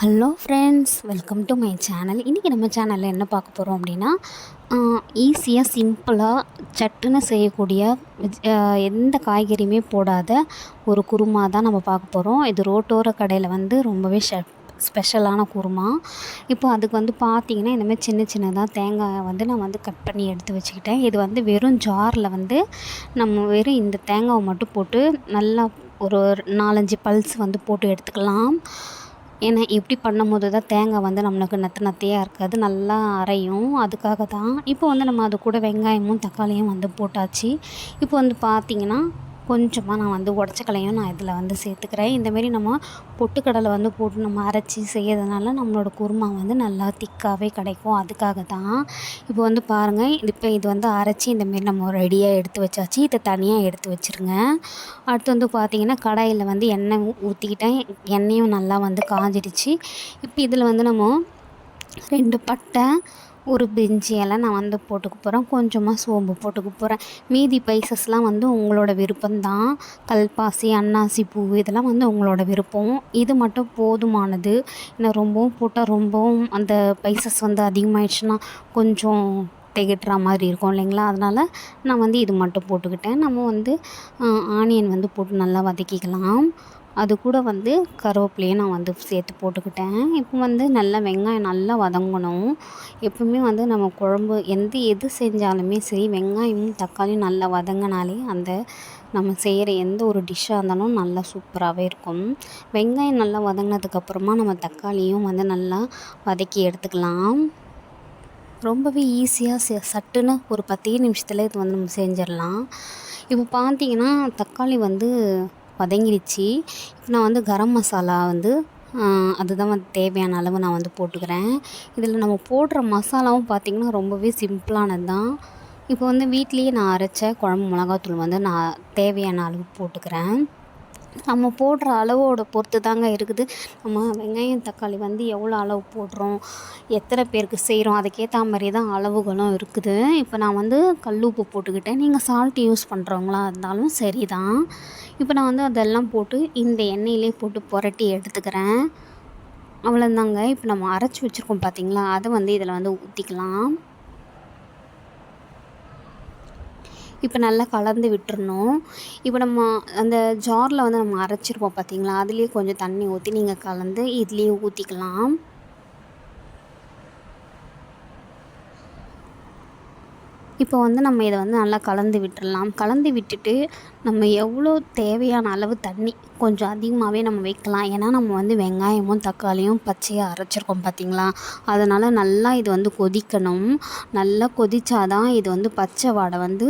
Hello friends welcome to my channel இன்றைக்கி நம்ம சேனலில் என்ன பார்க்க போகிறோம் அப்படின்னா ஈஸியாக சிம்பிளாக சட்டுன்னு செய்யக்கூடிய எந்த காய்கறியுமே போடாத ஒரு குருமா தான் நம்ம பார்க்க போகிறோம் இது ரோட்டோர கடையில் வந்து ரொம்பவே ஷ ஸ்பெஷலான குருமா. இப்போ அதுக்கு வந்து பார்த்திங்கன்னா இந்தமாதிரி சின்ன சின்னதாக தேங்காயை வந்து நான் வந்து கட் பண்ணி எடுத்து வச்சுக்கிட்டேன். இது வந்து வெறும் ஜாரில் வந்து நம்ம வெறும் இந்த தேங்காவை மட்டும் போட்டு நல்லா ஒரு நாலஞ்சு பல்ஸ் வந்து போட்டு எடுத்துக்கலாம். ஏன்னா இப்படி பண்ணும்போது தான் தேங்காய் வந்து நம்மளுக்கு நத்த நத்தையாக இருக்காது நல்லா அரையும். அதுக்காக தான். இப்போ வந்து நம்ம அது கூட வெங்காயமும் தக்காளியும் வந்து போட்டாச்சு. இப்போ வந்து பார்த்திங்கன்னா கொஞ்சமாக நான் வந்து உடச்சக்கலையும் நான் இதில் வந்து சேர்த்துக்கிறேன். இந்தமாரி நம்ம பொட்டுக்கடலை வந்து போட்டு நம்ம அரைச்சி செய்யறதுனால நம்மளோட குருமா வந்து நல்லா திக்காகவே கிடைக்கும். அதுக்காக தான் இப்போ வந்து பாருங்கள் இப்போ இது வந்து அரைச்சி இந்தமாரி நம்ம ரெடியாக எடுத்து வச்சாச்சு. இதை தனியாக எடுத்து வச்சுருங்க. அடுத்து வந்து பார்த்திங்கன்னா கடாயில் வந்து எண்ணெய் ஊற்றிக்கிட்டேன் எண்ணெயும் நல்லா வந்து காஞ்சிடுச்சு. இப்போ இதில் வந்து நம்ம ரெண்டு பட்டை ஒரு பிரிஞ்சி நான் வந்து போட்டுக்க போகிறேன் கொஞ்சமாக சோம்பு போட்டுக்க போகிறேன் மீதி பைசஸ்லாம் வந்து உங்களோட விருப்பம்தான். கல்பாசி அன்னாசி பூ இதெல்லாம் வந்து உங்களோட விருப்பம். இது மட்டும் போதுமானது. ஏன்னா ரொம்பவும் போட்டால் ரொம்பவும் அந்த பைசஸ் வந்து அதிகமாகிடுச்சுன்னா கொஞ்சம் திகட்டுற மாதிரி இருக்கும் இல்லைங்களா? அதனால் நான் வந்து இது மட்டும் போட்டுக்கிட்டேன். நம்ம வந்து ஆனியன் வந்து போட்டு நல்லா வதக்கிக்கலாம். அது கூட வந்து கருவேப்பிலையும் நான் வந்து சேர்த்து போட்டுக்கிட்டேன். இப்போ வந்து நல்லா வெங்காயம் நல்லா வதங்கணும். எப்பவுமே வந்து நம்ம குழம்பு எந்த எது செஞ்சாலுமே சரி வெங்காயமும் தக்காளியும் நல்லா வதங்கினாலே அந்த நம்ம செய்கிற எந்த ஒரு டிஷ்ஷாக இருந்தாலும் நல்லா சூப்பராகவே இருக்கும். வெங்காயம் நல்லா வதங்கினதுக்கப்புறமா நம்ம தக்காளியும் வந்து நல்லா வதக்கி எடுத்துக்கலாம். ரொம்பவே ஈஸியாக சட்டுன்னு ஒரு பத்தே நிமிஷத்தில் இது வந்து நம்ம செஞ்சிடலாம். இப்போ பார்த்தீங்கன்னா தக்காளி வந்து வதங்கிடுச்சு இப்போ நான் வந்து கரம் மசாலா வந்து அதுதான் வந்து தேவையான அளவு நான் வந்து போட்டுக்கிறேன். இதில் நம்ம போடுற மசாலாவும் பார்த்திங்கன்னா ரொம்பவே சிம்பிளானது தான் இப்போ வந்து வீட்லேயே நான் அரைச்ச குழம்பு மிளகாத்தூள் வந்து நான் தேவையான அளவு போட்டுக்கிறேன். நம்ம போடுற அளவோட பொறுத்து தாங்க இருக்குது. நம்ம வெங்காயம் தக்காளி வந்து எவ்வளோ அளவு போடுறோம் எத்தனை பேருக்கு செய்கிறோம் அதுக்கேற்ற மாதிரி தான் அளவுகளும் இருக்குது. இப்போ நான் வந்து கல் உப்பு போட்டுக்கிட்டேன். நீங்கள் சால்ட் யூஸ் பண்ணுறவங்களா இருந்தாலும் சரி தான் இப்போ நான் வந்து அதெல்லாம் போட்டு இந்த எண்ணெயிலே போட்டு புரட்டி எடுத்துக்கிறேன். அவ்வளோதாங்க இப்போ நம்ம அரைச்சி வச்சுருக்கோம் பார்த்தீங்களா அதை வந்து இதில் வந்து ஊற்றிக்கலாம் இப்போ நல்லா கலந்து விட்டுறணும். இப்போ நம்ம அந்த ஜாரில் வந்து நம்ம அரைச்சிருப்போம் பார்த்தீங்களா? அதுலேயே கொஞ்சம் தண்ணி ஊற்றி நீங்கள் கலந்து இதுலேயே ஊற்றிக்கலாம் இப்போ வந்து நம்ம இதை வந்து நல்லா கலந்து விட்டுடலாம் கலந்து விட்டுட்டு நம்ம எவ்வளோ தேவையான அளவு தண்ணி கொஞ்சம் அதிகமாகவே நம்ம வைக்கலாம். ஏன்னா நம்ம வந்து வெங்காயமும் தக்காளியும் பச்சையாக அரைச்சிருக்கோம் பார்த்திங்களா? அதனால் நல்லா இது வந்து கொதிக்கணும். நல்லா கொதித்தாதான் இது வந்து பச்சை வாடை வந்து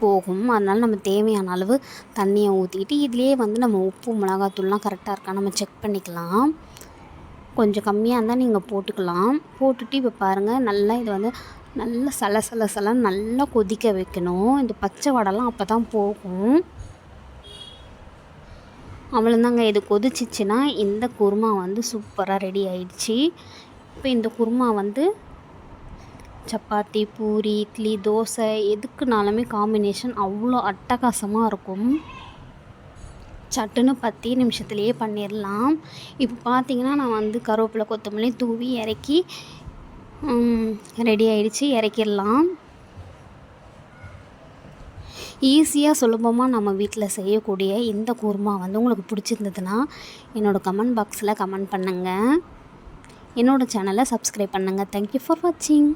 போகும். அதனால் நம்ம தேவையான அளவு தண்ணியை ஊற்றிக்கிட்டு இதுலேயே வந்து நம்ம உப்பு மிளகாத்தூள்லாம் கரெக்டாக இருக்கா? நம்ம செக் பண்ணிக்கலாம். கொஞ்சம் கம்மியாக இருந்தால் நீங்கள் போட்டுக்கலாம். போட்டுட்டு இப்போ பாருங்கள் நல்லா இது வந்து நல்லா சல சல சலன்னு நல்லா கொதிக்க வைக்கணும். இந்த பச்சை வடைலாம் அப்போ தான் போகும். அவ்வளோதாங்க இது கொதிச்சிச்சின்னா இந்த குருமா வந்து சூப்பராக ரெடி ஆயிடுச்சு. இப்போ இந்த குருமா வந்து சப்பாத்தி பூரி இட்லி தோசை எதுக்குனாலுமே காம்பினேஷன் அவ்வளோ அட்டகாசமாக இருக்கும். சட்டுன்னு பத்தே நிமிஷத்துலேயே பண்ணிடலாம் இப்போ பார்த்தீங்கன்னா நான் வந்து கருவேப்பிலை கொத்தமல்லி தூவி இறக்கி ரெடி ஆகிடுச்சி இறக்கிடலாம் ஈஸியாக சுலபமாக நம்ம வீட்டில் செய்யக்கூடிய இந்த குருமா வந்து உங்களுக்கு பிடிச்சிருந்ததுன்னா என்னோடய கமெண்ட் பாக்ஸில் கமெண்ட் பண்ணுங்கள் என்னோடய சேனலை சப்ஸ்கிரைப் பண்ணுங்கள் தேங்க்யூ ஃபார் வாட்சிங்